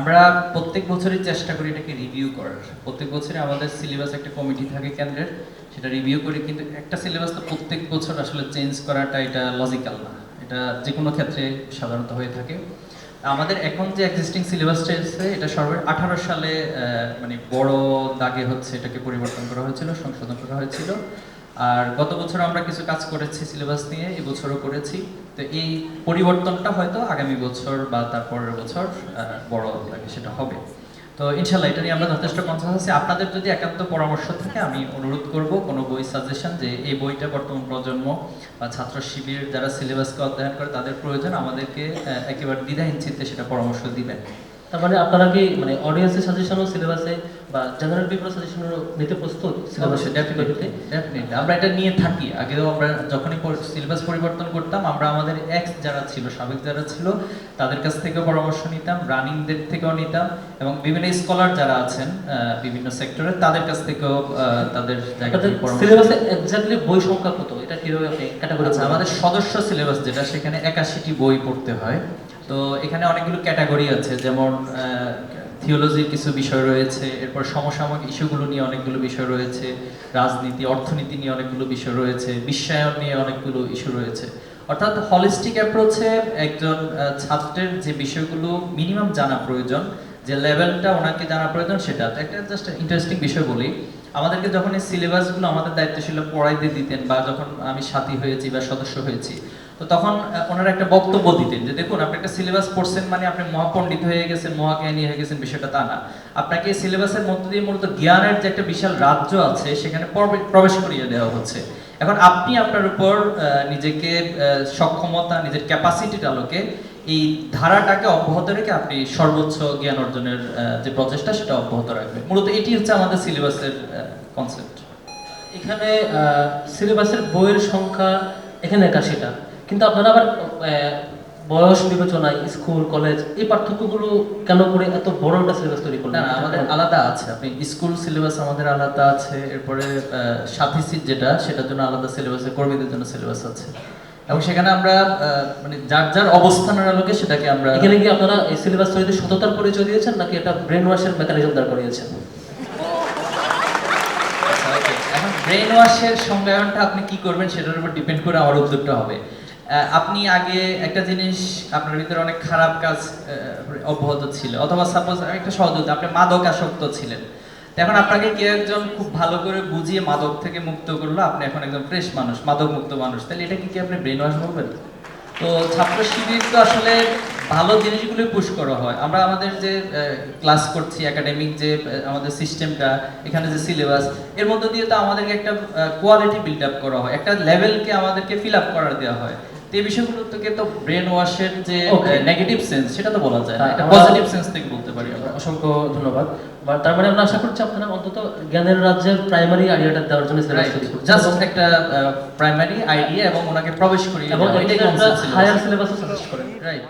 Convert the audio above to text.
আমরা প্রত্যেক বছরই চেষ্টা করি এটাকে রিভিউ করার। প্রত্যেক বছরে আমাদের সিলেবাস একটা কমিটি থাকে কেন্দ্রের, সেটা রিভিউ করি, কিন্তু একটা সিলেবাস তো প্রত্যেক বছর আসলে চেঞ্জ করাটা এটা লজিক্যাল না। এটা যে কোনো ক্ষেত্রে সাধারণত হয়ে থাকে। আমাদের এখন যে এক্সিস্টিং সিলেবাসটা এসেছে এটা সর্ব আঠারো সালে মানে বড় দাগে হচ্ছে, এটাকে পরিবর্তন করা হয়েছিল, সংশোধন করা হয়েছিল। আর গত বছর আমরা কিছু কাজ করেছি সিলেবাস নিয়ে, এবছরও করেছি। তো এই পরিবর্তনটা হয়তো আগামী বছর বা তারপরের বছর বড় লাগে, সেটা হবে। তো ইনশাল্লাহ এটা নিয়ে আমরা যথেষ্ট কনসাস আছি। আপনাদের যদি একান্ত পরামর্শ থাকে, আমি অনুরোধ করব কোনো বই সাজেশন যে এই বইটা বর্তমান প্রজন্ম বা ছাত্র শিবির যারা সিলেবাসকে অধ্যয়ন করে, তাদের প্রয়োজন আমাদেরকে একেবারে দ্বিধাহীন চিত্তে সেটা পরামর্শ দিবেন। তার মানে আপনারা কি মানে অডিয়েন্সের সাজেশনও সিলেবাসে বা জেনারেল পিপল সাজেশনও নিতে প্রস্তুত সিলেবাসে ডেফিনেটলি ডেফিনেটলি আমরা এটা নিয়ে থাকি। আগেও আমরা যখনই সিলেবাস পরিবর্তন করতাম আমরা আমাদের এক্স যারা ছিল সাবেক যারা ছিল তাদের কাছ থেকেও পরামর্শ নিতাম রানিংদের থেকেও নিতাম এবং বিভিন্ন স্কলার যারা আছেন বিভিন্ন সেক্টরে তাদের কাছ থেকেও তাদের সিলেবাসে এক্স্যাক্টলি বই সংখ্যা কত? এটা কীভাবে আপনি ক্যাটাগরি আচ্ছা আমাদের সদস্য সিলেবাস যেটা সেখানে একাশিটি বই পড়তে হয়। তো এখানে অনেকগুলো ক্যাটাগরি আছে, যেমন থিওলজির কিছু বিষয় রয়েছে, এরপর সমসাময়িক ইস্যুগুলো নিয়ে অনেকগুলো বিষয় রয়েছে, রাজনীতি, অর্থনীতি নিয়ে অনেকগুলো বিষয় রয়েছে, বিশ্বায়ন নিয়ে অনেকগুলো ইস্যু রয়েছে। অর্থাৎ হলিস্টিক অ্যাপ্রোচে একজন ছাত্রের যে বিষয়গুলো মিনিমাম জানা প্রয়োজন, যে লেভেলটা ওনাকে জানা প্রয়োজন সেটা। একটা জাস্ট ইন্টারেস্টিং বিষয় বলি, আমাদেরকে যখন এই সিলেবাসগুলো আমাদের দায়িত্বশীল পড়াইতে দিতেন বা যখন আমি সাথী হয়েছি বা সদস্য হয়েছি তো তখন ওনারা একটা বক্তব্য দিতেন যে, দেখুন, আপনি একটা সিলেবাস পড়ছেন মানে আপনি মহাপণ্ডিত হয়ে গেছেন, মহাজ্ঞানী হয়ে গেছেন, বিষয়টা তা না। আপনাকে এই সিলেবাসের মধ্যে দিয়ে মূলত জ্ঞানের যে একটা বিশাল রাজ্য আছে, সেখানে প্রবেশ করিয়ে দেওয়া হচ্ছে। এখন আপনি আপনার উপর নিজেকে সক্ষমতা, নিজের ক্যাপাসিটির আলোকে এই ধারাটাকে অব্যাহত রেখে আপনি সর্বোচ্চ জ্ঞান অর্জনের যে প্রচেষ্টা, সেটা অব্যাহত রাখবেন। মূলত এটি হচ্ছে আমাদের সিলেবাসের কনসেপ্ট এখানে সিলেবাসের বইয়ের সংখ্যা এখানে একাশিটা। কিন্তু আপনারা আবার বয়স বিবেচনায় স্কুল কলেজ এই পার্থক্যগুলো কেন করে এত বড় একটা সিলেবাস তৈরি করলেন? না, আমাদের আলাদা আছে। আপনি স্কুল সিলেবাস আমাদের আলাদা আছে এরপরে সাথী সিট যেটা সেটার জন্য আলাদা সিলেবাসে কর্মীদের জন্য সিলেবাস আছে। এবং সেখানে আমরা মানে যার যার অবস্থানের আলোকে সেটাকে আমরা এখানে কি আপনারা এই সিলেবাস তৈরিতে সততার পরিচয় দিয়েছেন নাকি এটা ব্রেন ওয়াশের মেকানিজম দাঁড় করিয়েছেন? আচ্ছা, এখন ব্রেন ওয়াশের সংজ্ঞায়নটা আপনি কি করবেন সেটার উপর ডিপেন্ড করে আমার উদ্যোগটা হবে। আপনি আগে একটা জিনিস আপনার ভিতরে অনেক খারাপ কাজ অব্যাহত ছিল। অথবা সাপোজ একটা সহজ আপনি মাদক আসক্ত ছিলেন এখন আপনাকে কেউ একজন খুব ভালো করে বুঝিয়ে মাদক থেকে মুক্ত করল, আপনি এখন একজন ফ্রেশ মানুষ মাদক মুক্ত মানুষ। তাহলে এটা কি কি আপনি ব্রেন ওয়াশ বলবেন তো ছাত্র শিবির তো আসলে ভালো জিনিসগুলোই পুশ করা হয়। আমরা আমাদের যে ক্লাস করছি একাডেমিক যে আমাদের সিস্টেমটা এখানে যে সিলেবাস এর মধ্যে দিয়ে তো আমাদেরকে একটা কোয়ালিটি বিল্ড আপ করা হয়। একটা লেভেলকে আমাদেরকে ফিল আপ করার দেওয়া হয়। এই বিষয়গুলো থেকে তো ব্রেন ওয়াশের যে নেগেটিভ সেন্স সেটা তো বলা যায়। না হ্যাঁ, এটা পজিটিভ সেন্স থেকে বলতে পারি আমরা। অসংখ্য ধন্যবাদ। বা তার মানে আমরা আশা করছি আপনারা অন্তত জ্ঞানের রাজ্যের প্রাইমারি আইডিয়াটা দেওয়ার জন্য জাস্ট একটা প্রাইমারি আইডিয়া এবং ওনাকে প্রবেশ করি এবং হায়ার সিলেবাসও সাজেস্ট করেন। রাইট